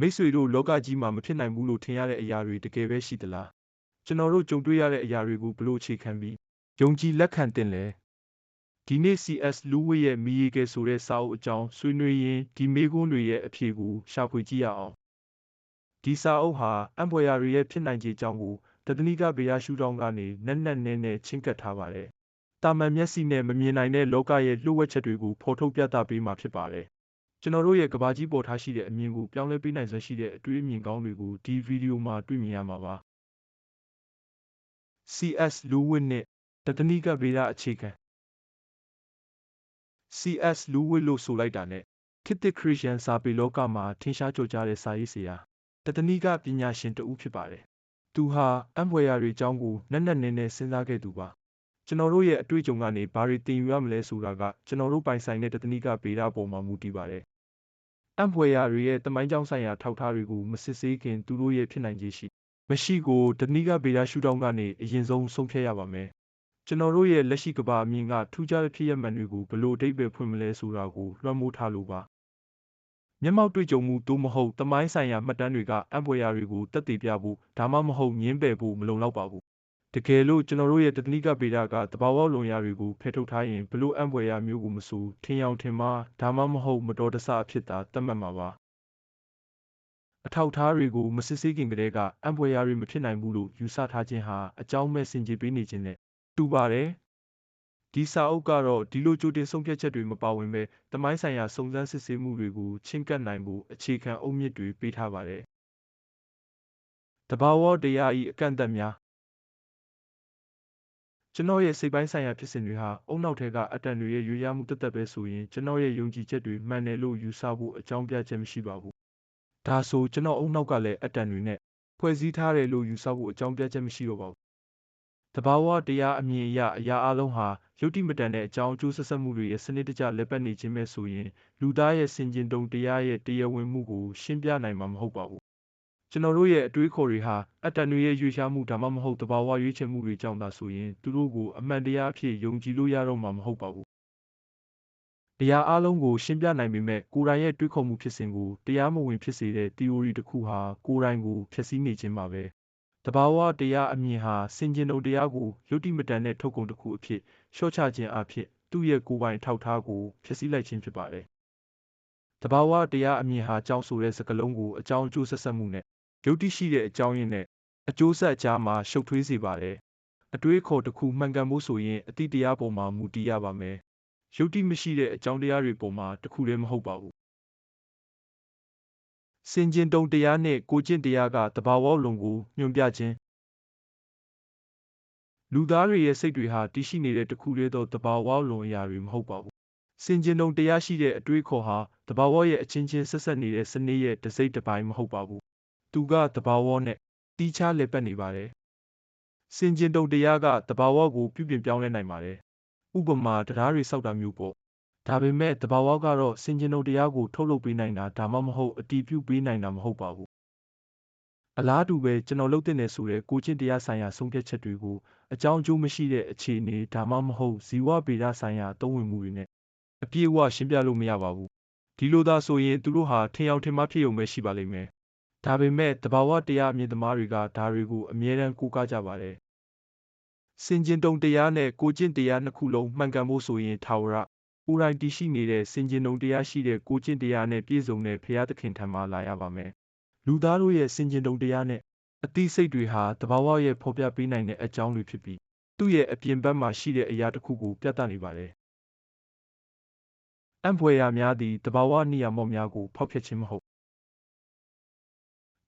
မိတ်ဆွေတို့လောကကြီးမှာမဖြစ်နိုင်ဘူးလို့ထင်ရတဲ့အရာတွေတကယ်ပဲရှိသလားကျွန်တော်တို့ကြုံတွေ့ရတဲ့အရာတွေကိုဘလို့အခြေခံပြီးယုံကြည်လက်ခံတင်လဲဒီနေ့ CS လူဝိရဲ့မိရေကဲဆိုတဲ့စာအုပ်အကြောင်းဆွေးနွေးရင်းဒီမေးခွန်းတွေရဲ့အဖြေကိုရှာဖွေကြည့်ရအောင်ဒီစာအုပ်ဟာအံပွေရာတွေရဲ့ဖြစ်နိုင်ခြေကြောင်းကိုတသနိကဗေယရှုထောင့်ကနေနက်နက်နဲနဲချင်းကပ်ထားပါတယ်တာမန်မျက်စိနဲ့မမြင်နိုင်တဲ့လောကရဲ့လှုပ်ဝက်ချက်တွေကိုဖော်ထုတ်ပြသပေးမှာဖြစ်ပါတယ် ကျွန်တော်တို့ရဲ့ကဘာကြီးပေါ်ထားရှိတဲ့အမြင်ကိုပြောင်းလဲပေးနိုင်စွမ်းရှိတဲ့အတွေးအမြင်ကောင်းတွေကိုဒီဗီဒီယိုမှာတွေ့မြင်ရမှာပါ CS လူဝစ်နဲ့တတနိကဗေဒအခြေခံ CS လူဝစ်လို့ဆိုလိုက်တာနဲ့ခေတ်သစ်ခရစ်ယာန်စာပေလောကမှာထင်ရှားကျော်ကြားတဲ့စာရေးဆရာတတနိကပညာရှင်တဦးဖြစ်ပါတယ်သူဟာအံဖွယ်ရာတွေအကြောင်းကိုနက်နက်နဲနဲစဉ်းစားခဲ့သူပါ ကျွန်တော်တို့ရဲ့အတွေ့အကြုံကနေဘာတွေသင်ယူရမလဲဆိုတာကကျွန်တော်တို့ပိုင်ဆိုင်တဲ့တတနိကဗေဒပေါ်မှာမူတည်ပါတယ်အံဖွယ်ရာတွေရဲ့တမိုင်းကြောင်းဆိုင်ရာထောက်ထားတွေကိုမစစ်ဆေးခင်သူတို့ရဲ့ဖြစ်နိုင်ခြေရှိမရှိကိုတတနိကဗေဒရှုထောင့်ကနေအရင်ဆုံးဆုံးဖြတ်ရပါမယ်ကျွန်တော်တို့ရဲ့လက်ရှိကဘာအမြင်ကထူးခြားတဲ့ဖြစ်ရမှန်တွေကိုဘလို့အတိတ်ပဲဖွင့်မလဲဆိုတာကိုလွှမ်းမိုးထားလို့ပါမျက်မှောက်တွေ့ကြုံမှုသို့မဟုတ်တမိုင်းဆိုင်ရာမှတ်တမ်းတွေကအံပွေရာတွေကိုတက်တည်ပြဖို့ဒါမှမဟုတ်ညင်းပယ်ဖို့မလုံလောက်ပါဘူး တကယ်လို့ကျွန်တော်တို့ရဲ့တက္ကနိကဗေဒကတဘာဝလွန်ရာတွေကိုဖယ်ထုတ်ထားရင်ဘလို့အံပွေရာမျိုးကိုမဆိုထင်အောင်ထင်မှားဒါမှမဟုတ်မတော်တဆအဖြစ်သာသတ်မှတ်မှာပါအထောက်ထားတွေကိုမစစ်ဆေးခင်ကတည်းကအံပွေရာတွေမဖြစ်နိုင်ဘူးလို့ယူဆထားခြင်းဟာအကြောင်းမဲ့စင်ကြေပေးနေခြင်းနဲ့တူပါတယ်ဒီစာအုပ်ကတော့ဒီလိုကြိုတင်ဆုံးဖြတ်ချက်တွေမပါဝင်ပဲတမိုင်းဆိုင်ရာစုံစမ်းစစ်ဆေးမှုတွေကိုချင်းကပ်နိုင်ဖို့အခြေခံအုတ်မြစ်တွေပေးထားပါတယ်တဘာဝတရားဤအကန့်အသတ်များ ကျွန်တော်ရဲ့စိတ်ပိုင်းဆိုင်ရာဖြစ်စဉ်တွေဟာအုံနောက်ထဲကအတန်တွေရဲ့ရွေးရမှုတသက်ပဲဆိုရင်ကျွန်တော်ရဲ့ယုံကြည်ချက်တွေမှန်တယ်လို့ယူဆဖို့အကြောင်းပြချက်မရှိပါဘူးဒါဆိုကျွန်တော်အုံနောက်ကလည်းအတန်တွေနဲ့ဖွဲ့စည်းထားတယ်လို့ယူဆဖို့အကြောင်းပြချက်မရှိတော့ပါဘူးတဘာဝတရားအမြင်အရအရာအလုံးဟာယုတ်တိမတန်တဲ့အကြောင်းအကျိုးဆက်ဆက်မှုတွေရဲ့စနစ်တကျလက်ပတ်နေခြင်းပဲဆိုရင်လူသားရဲ့စင်ကျင်တုံတရားရဲ့တရားဝင်မှုကိုရှင်းပြနိုင်မှာမဟုတ်ပါဘူး ကျွန်တော်တို့ရဲ့အတွေးခေါ်တွေဟာအတ္တတွေရဲ့ရွေးရှားမှုဒါမှမဟုတ်တဘာဝရွေးချယ်မှုတွေကြောင့်သာဆိုရင်သူတို့ကိုအမှန်တရားအဖြစ်ယုံကြည်လို့ရတော့မှာမဟုတ်ပါဘူးတရားအလုံးကိုရှင်းပြနိုင်ပေမဲ့ကိုယ်တိုင်ရဲ့တွေးခေါ်မှုဖြစ်စဉ်ကိုတရားမဝင်ဖြစ်စေတဲ့ theory တစ်ခုဟာကိုယ်တိုင်ကိုဖျက်ဆီးနေခြင်းပါပဲတဘာဝတရားအမြင်ဟာစင်ကျင်တုံတရားကိုယုတ်တိမတန်တဲ့ထုတ်ကုန်တစ်ခုအဖြစ်လျှော့ချခြင်းအဖြစ်သူ့ရဲ့ကိုယ်ပိုင်ထောက်ထားကိုဖျက်ဆီးလိုက်ခြင်းဖြစ်ပါတယ်။တဘာဝတရားအမြင်ဟာအကြောင်းဆိုတဲ့စကားလုံးကိုအကြောင်းအကျိုးဆက်ဆက်မှုနဲ့ ယုတ်တိရှိတဲ့အကြောင်းရင်းနဲ့အကျိုးဆက်အကြားမှာရှုပ်ထွေးစေပါတယ်။အတွေးခေါ်တစ်ခုမှန်ကန်ဖို့ဆိုရင်အတိတရားပေါ်မှာမူတည်ရပါမယ်။ယုတ်တိမရှိတဲ့အကြောင်းတရားတွေပေါ်မှာတစ်ခုတည်းမဟုတ်ပါဘူးစင်ကျင်တုံတရားနှင့်ကိုကျင့်တရားကတဘာဝလွန်ကိုညွှန်ပြခြင်းလူသားတွေရဲ့စိတ်တွေဟာတည်ရှိနေတဲ့တခုတည်းသောတဘာဝလွန်အရာတွေမဟုတ်ပါဘူးစင်ကျင်တုံတရားရှိတဲ့အတွေးခေါ်ဟာတဘာဝရဲ့အချင်းချင်းဆက်ဆက်နေတဲ့စနစ်ရဲ့တစ်စိတ်တစ်ပိုင်းမဟုတ်ပါဘူး သူကတဘာဝနဲ့တီးခြားလည်ပတ်နေပါတယ်စင်ကျင်တုံတရားကတဘာဝကိုပြုပြင်ပြောင်းလဲနိုင်ပါတယ်ဥပမာတရားတွေစောက်တာမျိုးပေါ့ဒါပေမဲ့တဘာဝကတော့စင်ကျင်တုံတရားကိုထုတ်လုပ်ပေးနိုင်တာဒါမှမဟုတ်အတီးပြုပေးနိုင်တာမဟုတ်ပါဘူးအလားတူပဲကျွန်တော်လုပ်တဲ့နယ်ဆိုတဲ့ကိုချင်းတရားဆိုင်ရာဆုံးဖြတ်ချက်တွေကိုအကြောင်းအကျိုးမရှိတဲ့အခြေအနေဒါမှမဟုတ်ဇီဝဗေဒဆိုင်ရာသုံးဝင်မှုတွေနဲ့အပြည့်အဝရှင်းပြလို့မရပါဘူးဒီလိုသာဆိုရင်သူတို့ဟာထင်အောင်ထင်မှားဖြစ်ုံပဲရှိပါလိမ့်မယ် ဒါပေမဲ့တဘာဝတရားအမြင်သမားတွေကဒါတွေကိုအမြဲတမ်းကိုးကားကြပါတယ်စင်ကျင်တုံတရားနဲ့ကိုကျင့်တရားနှစ်ခုလုံးမှန်ကန်ဖို့ဆိုရင်ထာဝရကိုယ်တိုင်တည်ရှိနေတဲ့စင်ကျင်တုံတရားရှိတဲ့ကိုကျင့်တရားနဲ့ပြည့်စုံတဲ့ဖရာသခင်ထံမှလာရပါမယ်။လူသားတို့ရဲ့စင်ကျင်တုံတရားနဲ့အသိစိတ်တွေဟာတဘာဝရဲ့ဖော်ပြပေးနိုင်တဲ့အကြောင်းတွေဖြစ်ပြီးသူ့ရဲ့အပြင်ဘက်မှာရှိတဲ့အရာတစ်ခုကိုပြသနေပါတယ်။အံဖွယ်ရာများသည်တဘာဝနိယာမောများကိုဖောက်ဖျက်ခြင်းမဟုတ်။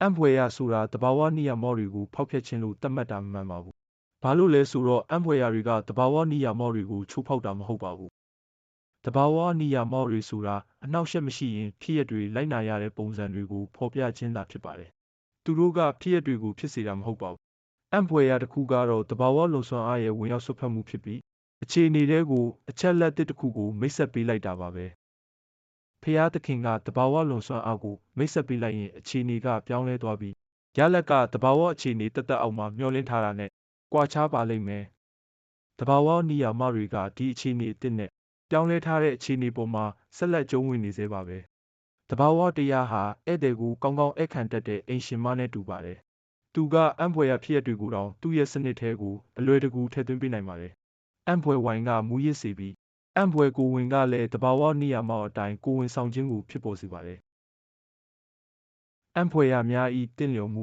အံဖွယ်ရာဆိုတာတဘာဝနိယာမောတွေကိုဖောက်ဖျက်ခြင်းလို့သတ်မှတ်တာမမှန်ပါဘူး။ဘာလို့လဲဆိုတော့အံဖွယ်ရာတွေကတဘာဝနိယာမောတွေကိုချိုးဖောက်တာမဟုတ်ပါဘူးတဘာဝနိယာမောတွေဆိုတာအနှောက်အယှက်မရှိရင်ဖြစ်ရပ်တွေလိုက်နာရတဲ့ပုံစံတွေကိုဖော်ပြခြင်းသာဖြစ်ပါတယ်။သူတို့ကဖြစ်ရပ်တွေကိုဖြစ်စေတာမဟုတ်ပါဘူး။အံ့ဖွယ်ရာတစ်ခုကတော့တဘာဝလုံဆွမ်းအားရဲ့ဝင်ရောက်ဆွတ်ဖက်မှုဖြစ်ပြီးအခြေအနေတွေကိုအချက်လက်တစ်ခုကိုမိတ်ဆက်ပေးလိုက်တာပါပဲ။ ဖျားသခင်ကတဘာဝလုံဆွမ်းအားကိုမိတ်ဆက်ပေးလိုက်ရင်အခြေအနေကပြောင်းလဲသွားပြီးရလက်ကတဘာဝအခြေအနေတက်တက်အောက်မှာမျောလင်းထားတာနဲ့ကြွာချပါလိမ့်မယ်။တဘာဝနိယာမတွေကဒီအခြေအနေအစ်စ်နဲ့ပြောင်းလဲထားတဲ့အခြေအနေပေါ်မှာဆက်လက်ကျုံးဝင်နေသေးပါပဲတဘာဝတရားဟာဧည့်သည်ကိုကောင်းကောင်းအခန့်တတ်တဲ့အိမ်ရှင်မနဲ့တူပါတယ်။သူကအံ့ဖွယ်ရဖြစ်ရတွေကိုတောင်သူ့ရဲ့စနစ်ထဲကိုအလွယ်တကူထည့်သွင်းပေးနိုင်ပါတယ်။အံ့ဖွယ်ဝိုင်ကမူရစ်စေပြီး အံ့ဖွယ်ကိုဝင်ကလည်းတဘာဝနိယာမအတိုင်းကိုဝင်ဆောင်ခြင်းကိုဖြစ်ပေါ်စေပါတယ်။အံ့ဖွယ်ရများဤတင့်လျော်မှု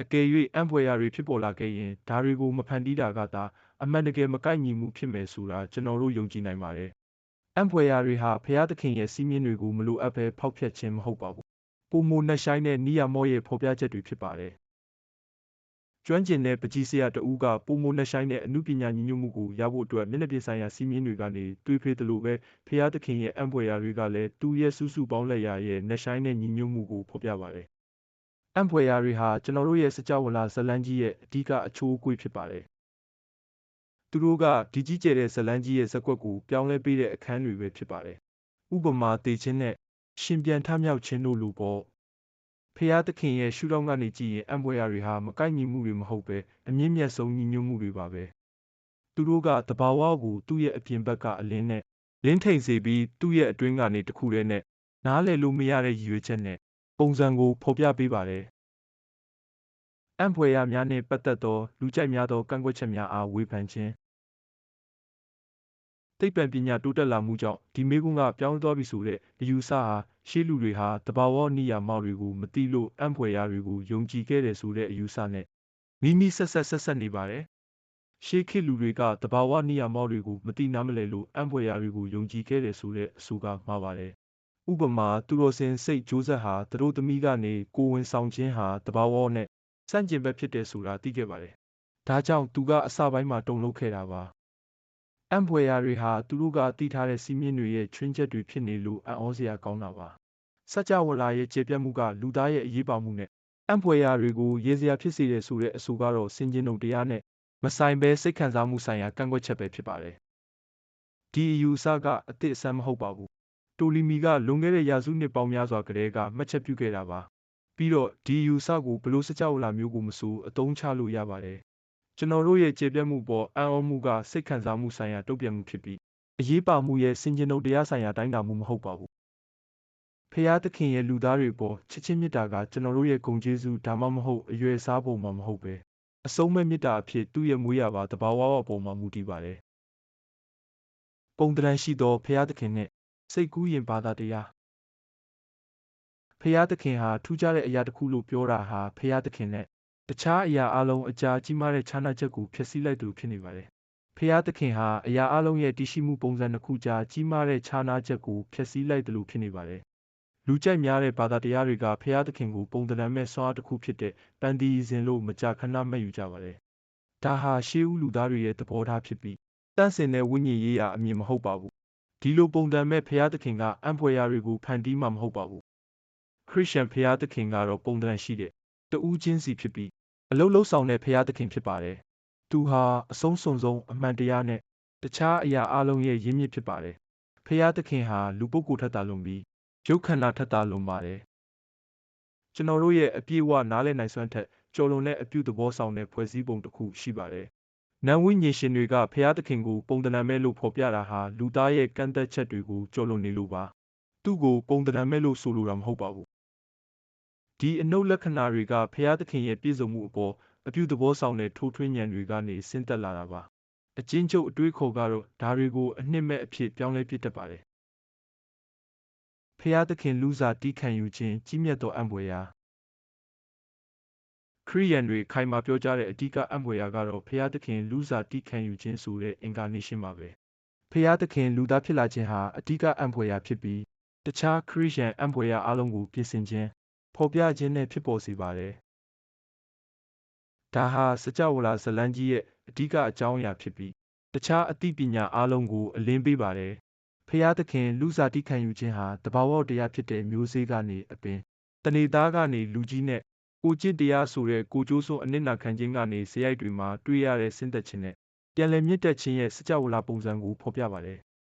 အကယ်၍အံ့ဖွယ်ရာတွေဖြစ်ပေါ်လာခဲ့ရင်ဒါတွေကိုမဖန်တီးတာကသာအမှန်တကယ်မကိုက်ညီမှုဖြစ်မယ်ဆိုတာကျွန်တော်တို့ယုံကြည်နိုင်ပါတယ်။အံ့ဖွယ်ရာတွေဟာဖျားသခင်ရဲ့စီးမြင်တွေကိုမလိုအပ်ဘဲဖောက်ဖျက်ခြင်းမဟုတ်ပါဘူး။ပုံမနှက်ဆိုင်တဲ့နိယာမောရဲ့ဖော်ပြချက်တွေဖြစ်ပါတယ်။ ကျွမ်းကျင်တဲ့ပကြီးစရာတဦးကပုံမနှက်ဆိုင်တဲ့အမှုပညာညီညွတ်မှုကိုရဖို့အတွက်မျက်နှာပြင်ဆိုင်ရာစီးမြင်တွေကနေတွေးဖေးသလိုပဲဖျားသခင်ရဲ့အံ့ဖွယ်ရာတွေကလည်းသူ့ရဲ့စုစုပေါင်းလက်ရာရဲ့နှက်ဆိုင်တဲ့ညီညွတ်မှုကိုဖော်ပြပါတယ်အံ့ဖွယ်ရာတွေဟာကျွန်တော်တို့ရဲ့စကြဝဠာဇတ်လန်းကြီးရဲ့အဓိကအချိုးအကွေ့ဖြစ်ပါတယ်။သူတို့ကဒီကြီးကျယ်တဲ့ဇတ်လန်းကြီးရဲ့ဇက်ကွက်ကိုပြောင်းလဲပေးတဲ့အခန်းတွေပဲဖြစ်ပါတယ်။ဥပမာတေခြင်းနဲ့ရှင်ပြန်ထမြောက်ခြင်းတို့လိုပေါ့။ ဖျားသခင်ရဲ့ရှုထောင့်ကနေကြည့်ရင်အံ့ဖွယ်ရာတွေဟာမကိုက်ညီမှုတွေမဟုတ်ပဲအမြင့်မြတ်ဆုံးညီညွတ်မှုတွေပါပဲ။သူတို့ကတဘာဝကိုသူ့ရဲ့အပြင်ဘက်ကအလင်းနဲ့လင်းထိန်စေပြီးသူ့ရဲ့အတွင်းကနေတခုတည်းနဲ့နားလည်လို့မရတဲ့ရည်ရွယ်ချက်နဲ့ပုံစံကိုဖော်ပြပေးပါတယ်။အံ့ဖွယ်ရများနှင့်ပတ်သက်သောလူကြိုက်များသောကန့်ကွက်ချက်များအားဝေဖန်ခြင်း သိပ္ပံပညာတိုးတက်လာမှုကြောင့်ဒီမေးခွန်းကပြောင်းလဲသွားပြီဆိုတဲ့အယူဆဟာရှေးလူတွေဟာတဘာဝနိယာမတွေကိုမသိလို့အံ့ဖွယ်ရတွေကိုယုံကြည်ခဲ့တယ်ဆိုတဲ့အယူဆနဲ့မိမိဆက်ဆက်ဆက်ဆက်နေပါတယ်။ရှေးခေတ်လူတွေကတဘာဝနိယာမတွေကိုမသိနားမလည်လို့အံ့ဖွယ်ရတွေကိုယုံကြည်ခဲ့တယ်ဆိုတဲ့အဆိုကမှားပါတယ်ဥပမာသူတော်စင်စိတ်ကြိုးဆက်ဟာသူတို့သမီးကနေကိုဝင်ဆောင်ခြင်းဟာတဘာဝနဲ့စန့်ကျင်ဘက်ဖြစ်တယ်ဆိုတာသိခဲ့ပါတယ်။ဒါကြောင့်သူကအစပိုင်းမှာတုံ့လုပ်ခဲ့တာပါ။ အံ့ဖွယ်ရာတွေဟာသူတို့ကသိထားတဲ့စီးမြင်တွေရဲ့ချွင်းချက်တွေဖြစ်နေလို့အံ့ဩစရာကောင်းတာပါ။စัจ java လာရဲ့ကျေပြတ်မှုကလူသားရဲ့အရေးပါမှုနဲ့အံ့ဖွယ်ရာတွေကိုရေစရာဖြစ်စေတယ်ဆိုတဲ့အဆိုကတော့စင်ကျင်ုံတရားနဲ့မဆိုင်ဘဲစိတ်ခံစားမှုဆိုင်ရာကန့်ကွက်ချက်ပဲဖြစ်ပါတယ်။ဒီအယူအဆကအစ်စ်အဆန်းမဟုတ်ပါဘူးတိုလီမီကလွန်ခဲ့တဲ့ရာစုနှစ်ပေါင်းများစွာကတည်းကမှတ်ချက်ပြုခဲ့တာပါ။ပြီးတော့ဒီယူဆကိုဘလို့စကြောက်လာမျိုးကိုမဆိုအသုံးချလို့ရပါတယ်။ ကျွန်တော်တို့ရဲ့ကျေပြတ်မှုပေါ်အံ့ဩမှုကစိတ်ခံစားမှုဆိုင်ရာတုံ့ပြန်မှုဖြစ်ပြီးအရေးပါမှုရဲ့စင်ကြင်တို့တရားဆိုင်ရာတိုင်းတာမှုမဟုတ်ပါဘူး။ဖျားသခင်ရဲ့လူသားတွေပေါ်ချစ်ချင်းမေတ္တာကကျွန်တော်တို့ရဲ့ဂုဏ်ကျေးဇူးဒါမှမဟုတ်အရွယ်စားပုံမှာမဟုတ်ပဲအဆုံးမဲ့မေတ္တာအဖြစ်သူ့ရဲ့မွေးရပါတဘာဝဝပေါ်မှာမူတည်ပါတယ်။ပုံတရန်ရှိသောဖျားသခင်နဲ့စိတ်ကူးရင်ဘာသာတရားဖျားသခင်ဟာထူးခြားတဲ့အရာတစ်ခုလို့ပြောတာဟာဖျားသခင်နဲ့ တခြားအရာအလုံးအကြာကြီးမားတဲ့ခြားနာချက်ကိုဖျက်ဆီးလိုက်သူဖြစ်နေပါတယ်ဖျားသခင်ဟာအရာအလုံးရဲ့တည်ရှိမှုပုံစံတစ်ခုကြားကြီးမားတဲ့ခြားနာချက်ကိုဖျက်ဆီးလိုက်တယ်လို့ဖြစ်နေပါတယ်လူကြိုက်များတဲ့ဘာသာတရားတွေကဖျားသခင်ကိုပုံသဏ္ဍာန်မဲ့ဆွားတစ်ခုဖြစ်တဲ့ပန်ဒီဇင်လို့မကြာခဏမှတ်ယူကြပါတယ်ဒါဟာရှေးဦးလူသားတွေရဲ့သဘောထားဖြစ်ပြီးတန့်စင်တဲ့ဝိညာဉ်ရေးရာအမြင်မဟုတ်ပါဘူးဒီလိုပုံတံမဲ့ဖျားသခင်ကအံ့ဖွယ်ရာတွေကိုဖန်တီးမှာမဟုတ်ပါဘူးခရစ်ယာန်ဖျားသခင်ကတော့ပုံတံရှိတဲ့ တူးချင်းစီဖြစ်ပြီးအလုံးလုံးဆောင်တဲ့ဖျားသခင်ဖြစ်ပါတယ်သူဟာအဆုံးစွန်ဆုံးအမှန်တရားနဲ့တခြားအရာအလုံးရဲ့ရင်းမြစ်ဖြစ်ပါတယ်ဖျားသခင်ဟာလူပုဂ္ဂိုလ်ထက်သာလွန်ပြီးရုပ်ခန္ဓာထက်သာလွန်ပါတယ်ကျွန်တော်တို့ရဲ့အပြည့်အဝနားလည်နိုင်စွမ်းထက်ကျော်လွန်တဲ့အပြုသဘောဆောင်တဲ့ဖွဲ့စည်းပုံတစ်ခုရှိပါတယ်နန်ဝိညာဉ်ရှင်တွေကဖျားသခင်ကိုပုံသဏ္ဍာန်မဲ့လို့ဖော်ပြတာဟာလူသားရဲ့ကန့်သက်ချက်တွေကိုကျော်လွန်နေလို့ပါသူ့ကိုပုံသဏ္ဍာန်မဲ့လို့ဆိုလိုတာမဟုတ်ပါဘူး ဒီအနုလက္ခဏာတွေကဖျားသခင်ရဲ့ပြည့်စုံမှုအပေါ်အပြုသဘောဆောင်တဲ့ထိုးထွင်းဉာဏ်တွေကနေဆင်းသက်လာတာပါအချင်းချုပ်အတွေးခေါ်ကတော့ဒါတွေကိုအနှစ်မဲ့အဖြစ်ပြောင်းလဲပြစ်တတ်ပါတယ်ဖျားသခင်လူစားတီးခံယူခြင်းကြီးမြတ်သောအံ့ဖွယ်ရာခရိယန်တွေခိုင်မာပြောကြားတဲ့အဓိကအံ့ဖွယ်ရာကတော့ဖျားသခင်လူစားတိခံယူခြင်းဆိုတဲ့ incarnation ပါပဲဖျားသခင်လူသားဖြစ်လာခြင်းဟာအဓိကအံ့ဖွယ်ရာဖြစ်ပြီးတခြားခရိယန်အံ့ဖွယ်ရာအလုံးကိုပြင်ဆင်ခြင်း ဖော်ပြခြင်းနဲ့ ဖြစ်ပေါ်စေပါတယ် ဒါဟာ စကြဝဠာဇလန်းကြီးရဲ့ အဓိကအကြောင်းအရာဖြစ်ပြီး တခြားအသိပညာအလုံးကို အလင်းပေးပါတယ်ဖျားသခင် လူစားတိခံယူခြင်းဟာတဘာဝတရားဖြစ်တဲ့ မျိုးစေ့ကနေအပင်တဏိသားကနေ လူကြီးနဲ့ ကိုကျင့်တရားဆိုတဲ့ ကိုကျိုးစွန်းအနစ်နာခံခြင်းကနေဇယိုက်တွေမှာ တွေ့ရတဲ့ ဆင်းသက်ခြင်းနဲ့ ပြန်လည်မြင့်တက်ခြင်းရဲ့ စကြဝဠာပုံစံကို ဖော်ပြပါတယ်။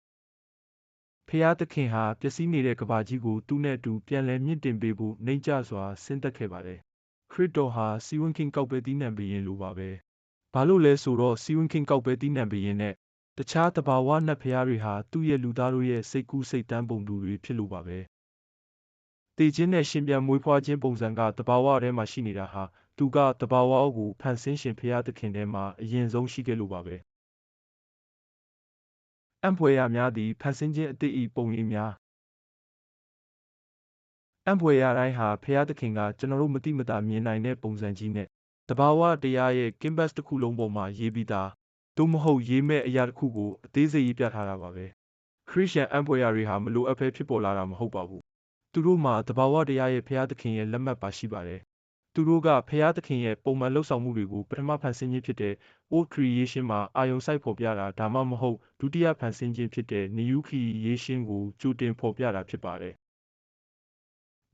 ဖျားသခင်ဟာပျက်စီးနေတဲ့ကဘာကြီးကိုသူ့နဲ့အတူပြန်လည်မြင့်တင်ပေးဖို့နှိမ့်ကျစွာဆင်းသက်ခဲ့ပါတယ်။ခရစ်တော်ဟာစီဝင်းခင်ကောက်ပဲတီးနှံပေးရင်လိုပါပဲ။ဘာလို့လဲဆိုတော့စီဝင်းခင်ကောက်ပဲတီးနှံပေးရင်နဲ့တခြားတဘာဝနတ်ဖျားတွေဟာသူ့ရဲ့လူသားတို့ရဲ့စိတ်ကူးစိတ်တမ်းပုံတူတွေဖြစ်လို့ပါပဲ။တေခြင်းနဲ့ရှင်ပြန်မွေးဖွားခြင်းပုံစံကတဘာဝထဲမှာရှိနေတာဟာသူကတဘာဝကိုဖန်ဆင်းရှင်ဖျားသခင်ထဲမှာအရင်ဆုံးရှိခဲ့လို့ပါပဲ။ အံ့ဖွယ်ရများသည်ဖန်ဆင်းခြင်းအသည့်ဤပုံရိပ်များအံ့ဖွယ်ရတိုင်းဟာဖျားသခင်ကကျွန်တော်တို့မတိမတာမြင်နိုင်တဲ့ပုံစံကြီးနဲ့တဘာဝတရားရဲ့ကင်းဘတ်တစ်ခုလုံးပေါ်မှာရေးပြီးသားသို့မဟုတ်ရေးမဲ့အရာတစ်ခုကိုအသေးစိတ်ရေးပြထားတာပါပဲခရစ်ယာန်အံ့ဖွယ်ရာတွေဟာမလိုအပ်ဘဲဖြစ်ပေါ်လာတာမဟုတ်ပါဘူးသူတို့မှာတဘာဝတရားရဲ့ဖျားသခင်ရဲ့လက်မှတ်ပါရှိပါတယ် သူတို့ကဖျားသခင်ရဲ့ပုံမှန်လှုပ်ဆောင်မှုတွေကိုပထမဖန်ဆင်းခြင်းဖြစ်တဲ့ old creation မှာအာယုံစိုက်ဖော်ပြတာဒါမှမဟုတ်ဒုတိယဖန်ဆင်းခြင်းဖြစ်တဲ့ new creation ကိုကြိုတင်ဖော်ပြတာဖြစ်ပါတယ်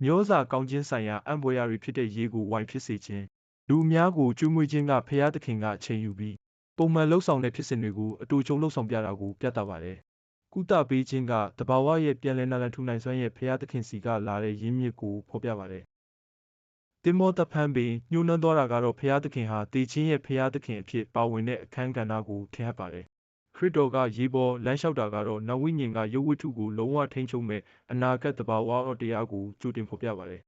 မျိုးစာကောင်းခြင်းဆိုင်ရာအံ့ဖွယ်ရာတွေဖြစ်တဲ့ရေးကိုဝိုင်ဖြစ်စေခြင်းလူအများကိုကျွေးမွေးခြင်းကဖျားသခင်ကအချိန်ယူပြီးပုံမှန်လှုပ်ဆောင်တဲ့ဖြစ်စဉ်တွေကိုအတူချုံလှုပ်ဆောင်ပြတာကိုပြသပါတယ်။ကုသပေးခြင်းကတဘာဝရဲ့ပြန်လည်နာလန်ထူနိုင်စွမ်းရဲ့ဖျားသခင်စီကလာတဲ့ရင်းမြစ်ကိုဖော်ပြပါတယ်။ တင်မောတဖန်ပင်ညှိုးနှွမ်းသွားတာကတော့ဖျားသခင်ဟာတေချင်းရဲ့ဖျားသခင်အဖြစ်ပါဝင်တဲ့အခန်းကဏ္ဍကိုထင်ဟပ်ပါတယ်။ခရစ်တော်ကရေပေါ်လမ်းလျှောက်တာကတော့နဝိညာဉ်ကရုပ်ဝတ္ထုကိုလုံးဝထိန်းချုပ်မဲ့အနာဂတ်တဘာဝတော်တရားကိုကြိုတင်ဖော်ပြပါတယ်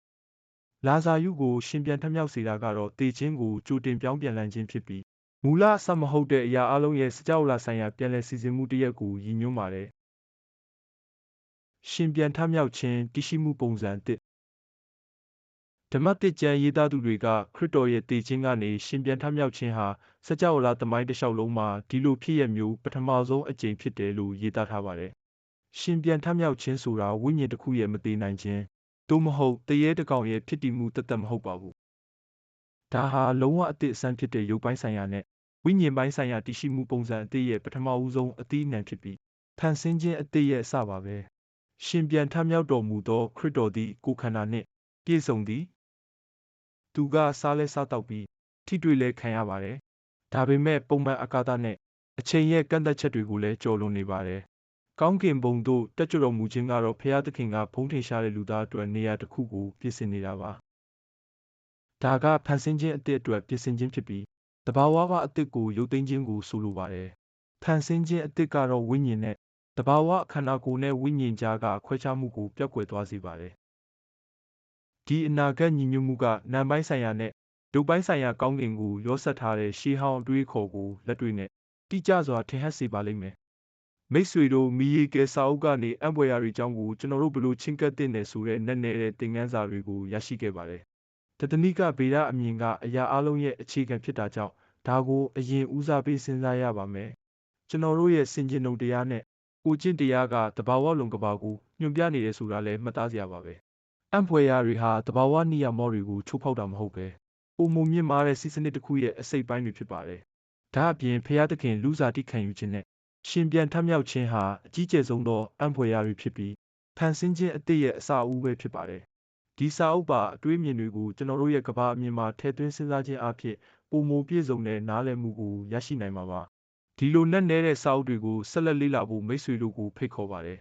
။လာဇာယုကိုရှင်ပြန်ထမြောက်စေတာကတော့တေချင်းကိုကြိုတင်ပြောင်းပြန်လှန်ခြင်းဖြစ်ပြီးမူလအစမဟုတ်တဲ့အရာအလုံးရဲ့စကြောက်လာဆိုင်ရာပြန်လည်စီစဉ်မှုတစ်ရပ်ကိုရည်ညွှန်းပါတယ်။ရှင်ပြန်ထမြောက်ခြင်းတရှိမှုပုံစံတစ် ဓမ္မတစ်ကျမ်းရေးသားသူတွေကခရစ်တော်ရဲ့တည်ခြင်းကနေရှင်ပြန်ထမြောက်ခြင်းဟာစကြောက်လာသမိုင်းတစ်လျှောက်လုံးမှာဒီလိုဖြစ်ရမျိုးပထမဆုံးအကြိမ်ဖြစ်တယ်လို့ရေးသားထားပါတယ်။ရှင်ပြန်ထမြောက်ခြင်းဆိုတာဝိညာဉ်တစ်ခုရဲ့မတည်နိုင်ခြင်းသို့မဟုတ်တရေတကောင်ရဲ့ဖြစ်တည်မှုတသက်မဟုတ်ပါဘူး။ဒါဟာလုံးဝအသစ်အဆန်းဖြစ်တဲ့ရုပ်ပိုင်းဆိုင်ရာနဲ့ဝိညာဉ်ပိုင်းဆိုင်ရာတည်ရှိမှုပုံစံအသစ်ရဲ့ပထမဦးဆုံးအသီးအနှံဖြစ်ပြီးဖန်ဆင်းခြင်းအသစ်ရဲ့အစပါပဲရှင်ပြန်ထမြောက်တော်မူသောခရစ်တော်သည်ကိုယ်ခန္ဓာနှင့်ပြည့်စုံသည် သူကစားလဲစားတော့ပြီးထိတွေ့လဲခံရပါတယ်ဒါပေမဲ့ပုံမှန်အကာသနဲ့အချိန်ရဲ့ကန့်သက်ချက်တွေကိုလည်းကျော်လွန်နေပါတယ်ကောင်းကင်ဘုံသို့တက်ကြွတော်မူခြင်းကတော့ဖျားသခင်ကဖုံးထင်ရှားတဲ့လူသားအတွက်နေရာတစ်ခုကိုပြင်ဆင်နေတာပါဒါကဖန်ဆင်းခြင်းအသစ်အတွက်ပြင်ဆင်ခြင်းဖြစ်ပြီးတဘာဝကအသစ်ကိုရုပ်သိမ်းခြင်းကိုဆိုလိုပါတယ်။ဖန်ဆင်းခြင်းအသစ်ကတော့ဝိညာဉ်နဲ့တဘာဝခန္ဓာကိုယ်နဲ့ဝိညာဉ်ကြားကခွဲခြားမှုကိုပျောက်ကွယ်သွားစေပါတယ်။ ဒီအနာဂတ်ညီညွတ်မှုကနာမ်ပိုင်းဆိုင်ရာနဲ့ဒုပိုင်းဆိုင်ရာကောင်းကင်ကို ရောဆက်ထားတဲ့ ရှေးဟောင်းတွေးခေါ်ကို လက်တွေ့နဲ့ တိကျစွာ ထင်ဟပ်စေပါလိမ့်မယ်။မိတ်ဆွေတို့မိရီကဲစာအုပ်ကနေ အံ့ဖွယ်ရာတွေအကြောင်းကို ကျွန်တော်တို့ဘလို့ချင်းကပ်တင်နေဆိုတဲ့ နက်နေတဲ့ သင်ခန်းစာတွေကို ရရှိခဲ့ပါတယ်တတနိက ဗေဒအမြင်က အရာအလုံးရဲ့ အခြေခံဖြစ်တာကြောင့် ဒါကို အရင်ဦးစားပေး စဉ်းစားရပါမယ်။ကျွန်တော်တို့ရဲ့စင်ကြင်ုံတရားနဲ့ ကိုကျင့်တရားကတဘာဝလုံးကဘာကို ညွှန်ပြနေတယ်ဆိုတာလည်း မှတ်သားစရာပါပဲ။ အံ့ဖွယ်ရာတွေဟာတဘာဝနိယာမောတွေကိုချိုးဖောက်တာမဟုတ်ပဲ။ပုံမမြင့်မားတဲ့စီစနစ်တစ်ခုရဲ့အစိတ်ပိုင်းတွေဖြစ်ပါတယ်။ဒါအပြင်ဖျားသခင်လူစားတိခံယူခြင်းနဲ့ရှင်ပြန်ထမြောက်ခြင်းဟာအကြီးကျယ်ဆုံးသောအံ့ဖွယ်ရာတွေဖြစ်ပြီးဖန်ဆင်းခြင်းအသစ်ရဲ့အစအဦးပဲဖြစ်ပါတယ်ဒီစာအုပ်ပါအတွေးမြင်တွေကိုကျွန်တော်တို့ရဲ့ကဘာအမြင်မှာထည့်သွင်းစဉ်းစားခြင်းအဖြစ်ပုံမပြည့်စုံတဲ့နားလည်မှုကိုရရှိနိုင်မှာပါဒီလိုနဲ့နေတဲ့စာအုပ်တွေကိုဆက်လက်လေ့လာဖို့မိတ်ဆွေတို့ကိုဖိတ်ခေါ်ပါတယ်